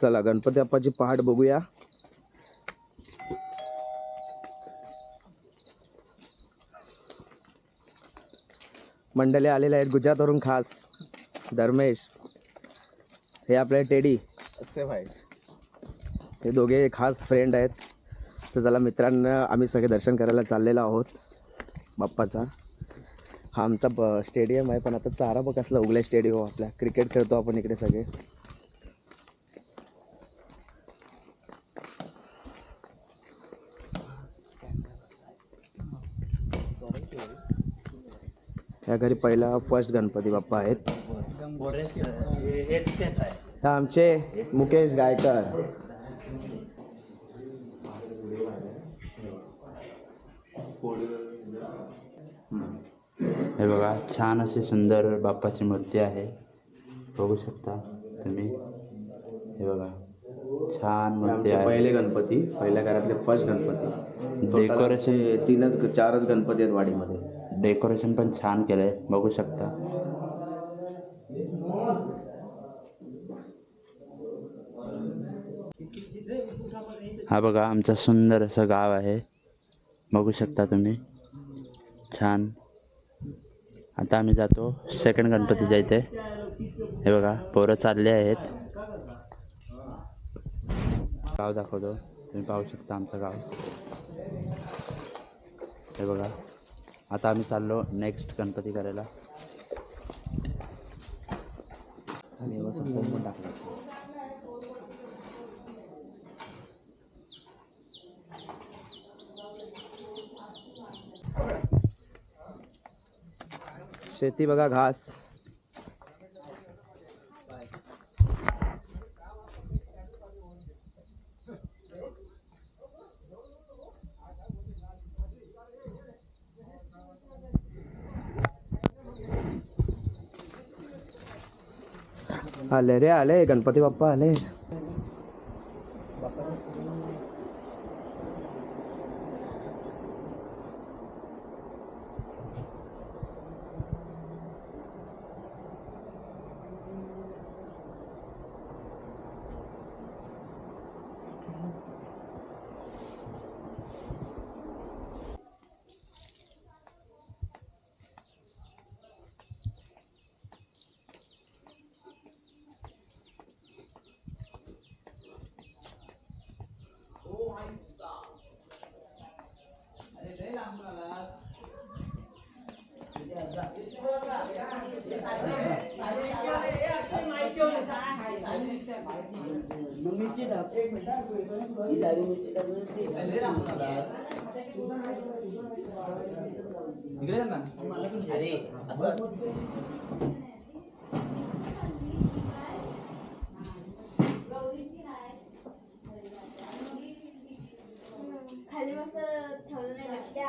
चला गणपती बाप्पाची पहाट बघूया. मंडळी आलेले आहेत गुजरातवरून खास. धर्मेश हे आपले टेडी. अक्षय भाई. हे दोघे खास फ्रेंड आहेत. तर चला मित्रांना आम्ही सगळे दर्शन करायला चाललेलो आहोत. बाप्पाचा. हा आमचा ब स्टेडियम आहे पण आता चारा बघ कसला उगला स्टेडियम आपल्या क्रिकेट खेळतो आपण इकडे सगळे. घरी पहिला फर्स्ट गणपती बाप्पा आहेत. हे आमचे मुकेश गायकर. हे बघा छान अशी सुंदर बाप्पाची मूर्ती आहे. बघू शकता तुम्ही. हे बघा छान मूर्ती आहे. पहिले गणपती पहिल्या घरातले फर्स्ट गणपती. आमचे तीनच चारच गणपती आहेत वाडीमध्ये. डेकोरेशन पण छान केलं आहे बघू शकता. हा बघा आमचा सुंदर असं गाव आहे. बघू शकता तुम्ही. छान. आता आम्ही जातो सेकंड गणपतीच्या इथे. हे बघा पोरं चालले आहेत. गाव दाखवतो. तुम्ही पाहू शकता आमचं गाव. हे बघा. आता आम्ही चाललो नेक्स्ट गणपती करायला. आणि हे पण टाकला शेती बघा घास. आले रे आले गणपती बाप्पा आले खाली मस्त ठेवलं नाही लागत्या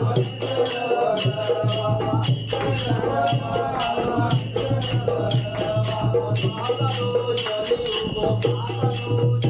Thank you.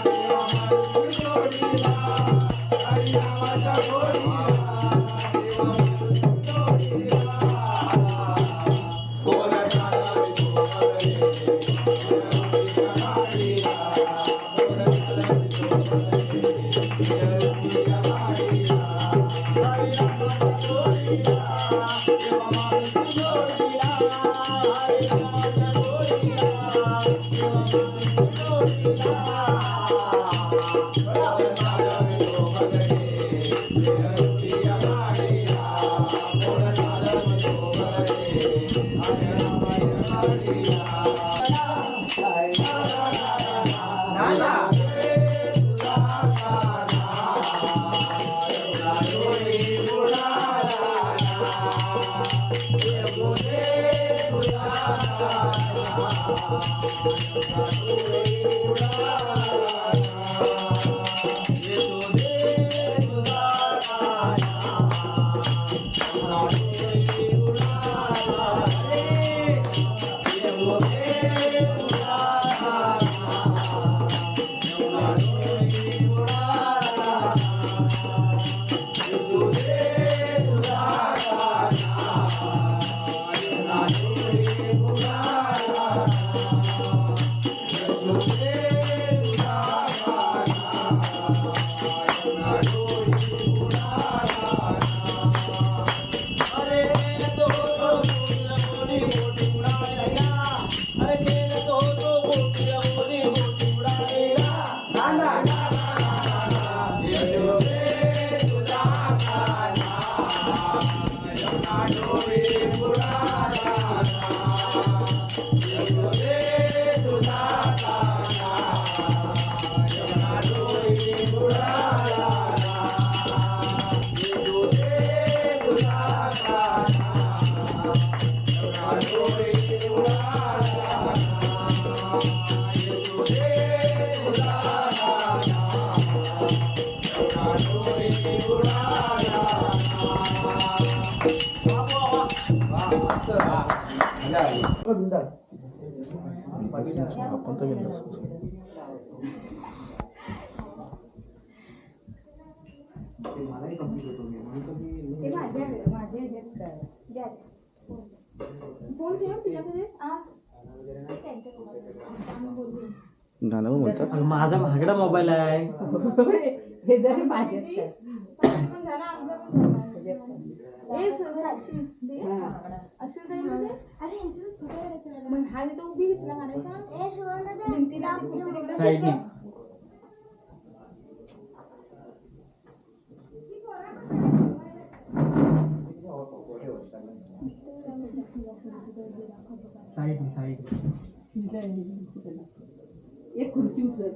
Thank you. आपण तर गेलो असतो. फोन ठेव तुझ्याकडे गाणं बोलतात माझा महागडा मोबाईल आहे हा उभी साईडने. साईडने साईडने. एक खुर्ची उचल.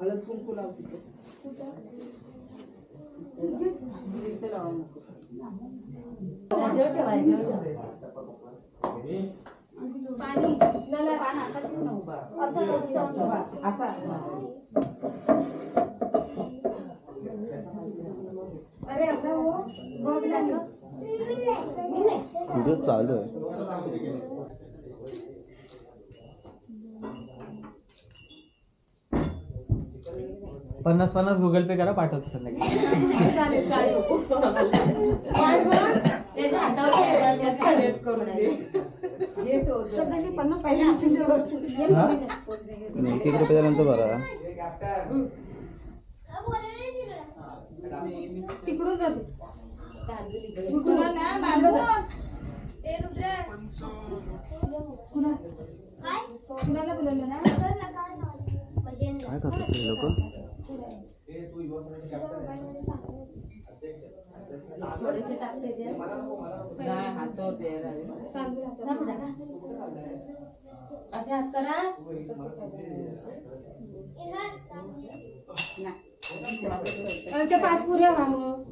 हळद कुंकू लावते. असा अरे असं हो. व्हिडिओ चालू आहे. पन्नास पन्नास गुगल पे करा पाठवतो संध्याकाळी चालेल चालेल. त्याच्या हातावर रुपये तिकडून जातो कुणाला ना, बाबू. कुणाला बोलवलं ना चल ना, काय नाव? मजेंद्र. काय करतात ते लोक थोडेसे टाक त्याच्यात. नाही? असे हात करा पाच पुऱ्या व्हा मग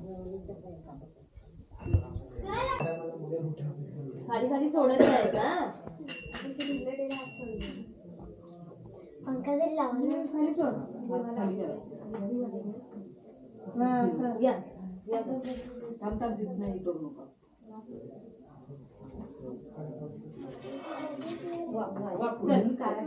खाली खाली सोडत जायचा पंखा जरी लावला. खाली सोड हा, हा, या या. थांब तिथं नाही करू नका काय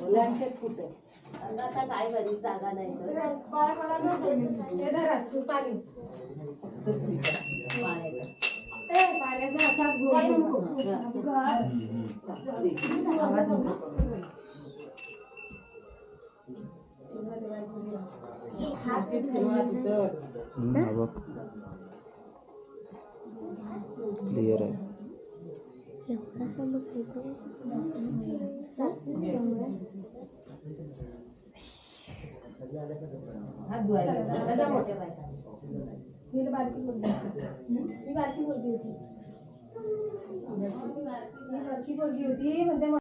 मुलांचे कुठे आता काय करी जागा नाही क्लिअर आहे. एवढा समज येतो चालतं बारकी होती. मी बारकी मुलगी होती होती म्हणते